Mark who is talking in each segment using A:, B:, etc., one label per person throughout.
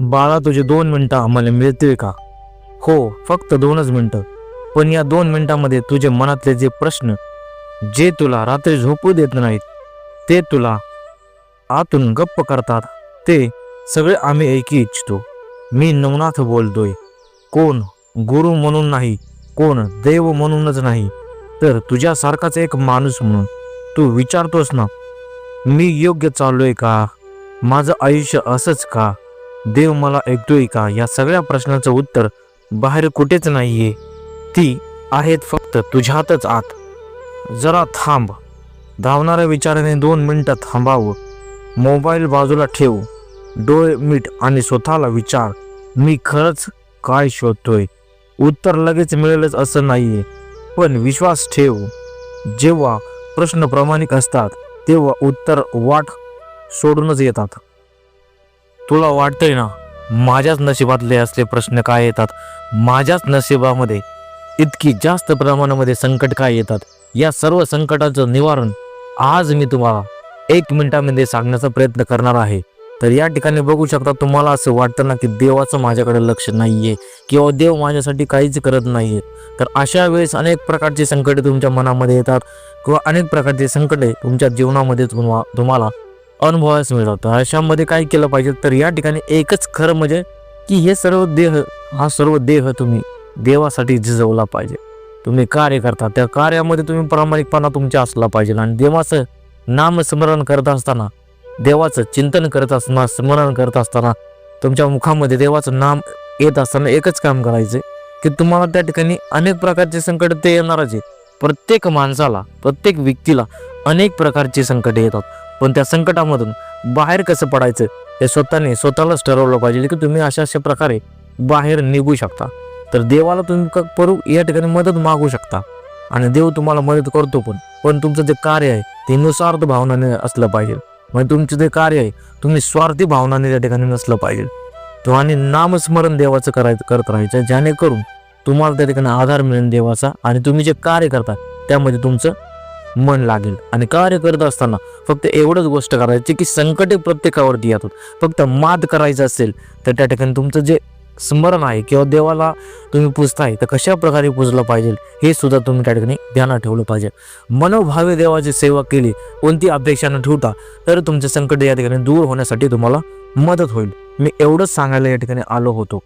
A: बाळा तुझे दोन मिनटं आम्हाला मिळतील का? हो फक्त दोनच मिनटं. पण या दोन मिनिटांमध्ये तुझे मनातले जे प्रश्न जे तुला रात्री झोपू देत नाहीत ते तुला आतून गप्प करतात ते सगळे आम्ही ऐकी इच्छितो. मी नवनाथ बोलतोय. कोण गुरु म्हणून नाही कोण देव म्हणूनच नाही. तर तुझ्यासारखाच एक माणूस म्हणून तू विचारतोस ना मी योग्य चाललोय का? माझं आयुष्य असंच का? देव मला ऐकतोय का? या सगळ्या प्रश्नाचं उत्तर बाहेर कुठेच नाहीये. ती आहेत फक्त तुझ्यातच आत. जरा थांब. धावणाऱ्या विचाराने दोन मिनटं थांबावं. मोबाईल बाजूला ठेव. डोळे मीठ आणि स्वतःला विचार. मी खरंच काय शोधतोय? उत्तर लगेच मिळेलच असं नाहीये. पण विश्वास ठेव. जेव्हा प्रश्न प्रामाणिक असतात तेव्हा उत्तर वाट सोडूनच येतात. तुला वाटतंय ना माझ्याच नशिबातले असले प्रश्न काय येतात? माझ्याच नशिबामध्ये इतकी जास्त प्रमाणामध्ये संकट काय येतात? या सर्व संकटाचं निवारण आज मी तुम्हाला एक मिनिटामध्ये सांगण्याचा प्रयत्न करणार आहे. तर या ठिकाणी बघू शकता तुम्हाला असं वाटतं ना की देवाचं माझ्याकडे लक्ष नाहीये किंवा देव माझ्यासाठी काहीच करत नाहीये. तर अशा वेळेस अनेक प्रकारची संकटे तुमच्या मनामध्ये येतात किंवा अनेक प्रकारचे संकटे तुमच्या जीवनामध्ये तुम्हाला अनुभवास मिळतात. अशामध्ये काय केलं पाहिजे तर या ठिकाणी एकच खरं म्हणजे की हे सर्व देह हा सर्व देह तुम्ही देवासाठी झिजवला पाहिजे. तुम्ही कार्य करता. त्या कार्यामध्ये तुम्ही प्रामाणिकपणा तुमच्या असला पाहिजे. आणि देवाचं नामस्मरण करत असताना देवाचं चिंतन करत असताना स्मरण करत असताना तुमच्या मुखामध्ये देवाचं नाम येत असताना एकच काम करायचं की तुम्हाला त्या ठिकाणी अनेक प्रकारचे संकट ते येणारच आहे प्रत्येक माणसाला प्रत्येक व्यक्तीला अनेक प्रकारचे संकट येतात. पण त्या संकटामधून बाहेर कसं पडायचं हे स्वतःने स्वतःलाच ठरवलं पाहिजे की तुम्ही अशा अशा प्रकारे बाहेर निघू शकता. तर देवाला तुम्ही क- करू या ठिकाणी मदत मागू शकता. आणि देव तुम्हाला मदत करतो पण पण तुमचं जे कार्य आहे ते निस्वार्थ भावनाने असलं पाहिजे. म्हणजे तुमचं जे कार्य आहे तुम्ही स्वार्थी भावनाने त्या ठिकाणी नसलं पाहिजे. तो आणि नामस्मरण देवाचं करायचं करत राहायचं जेणेकरून तुम्हाला त्या ठिकाणी आधार मिळेल देवाचा आणि तुम्ही जे कार्य करता त्यामध्ये तुमचं मन लागेल. आणि कार्य करत असताना फक्त एवढंच गोष्ट करायची की संकटे प्रत्येकावरती येतात. फक्त मात करायचं असेल तर त्या ठिकाणी तुमचं जे स्मरण आहे किंवा देवाला तुम्ही पुजताय तर कशा प्रकारे पुजलं पाहिजे हे सुद्धा तुम्ही त्या ठिकाणी ध्यानात ठेवलं पाहिजे. मनोभावे देवाची सेवा केली कोणती अपेक्षा न ठेवता तर तुमचे संकट या ठिकाणी दूर होण्यासाठी तुम्हाला मदत होईल. मी एवढंच सांगायला या ठिकाणी आलो होतो.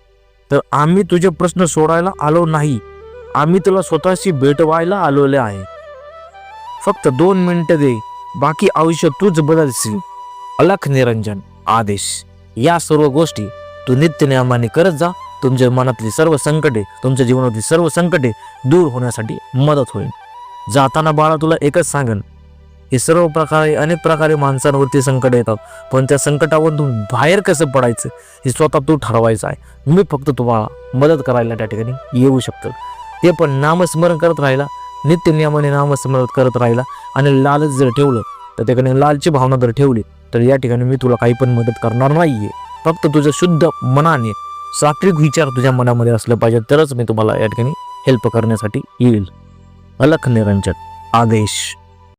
A: तर आम्ही तुझे प्रश्न सोडायला आलो नाही. आम्ही तुला स्वतःशी भेटवायला आलोले आहे. फक्त दोन मिनिटं दे बाकी आयुष्य तूच बदलशील. अलख निरंजन आदेश. या सर्व गोष्टी तू नित्यनियमाने करत जा. तुमच्या मनातली सर्व संकटे तुमच्या जीवनातली सर्व संकटे दूर होण्यासाठी मदत होईल. जाताना बाळा तुला एकच सांगन हे सर्व प्रकारे अनेक प्रकारे माणसांवरती संकट येतात. पण त्या संकटावरून बाहेर कसं पडायचं हे स्वतः तू ठरवायचं आहे. मी फक्त तुम्हाला मदत करायला त्या ठिकाणी येऊ शकतो. ते पण नामस्मरण करत राहिला नित्य नियमाने नामस्मरण करत राहिला आणि लालच जर ठेवलं तर त्या ठिकाणी लालची भावना जर ठेवली तर या ठिकाणी मी तुला काही पण मदत करणार नाहीये. फक्त तुझं शुद्ध मनाने सात्विक विचार तुझ्या मनामध्ये असलं पाहिजे तरच मी तुम्हाला या ठिकाणी हेल्प करण्यासाठी येईल. अलख निरंजन. आदेश.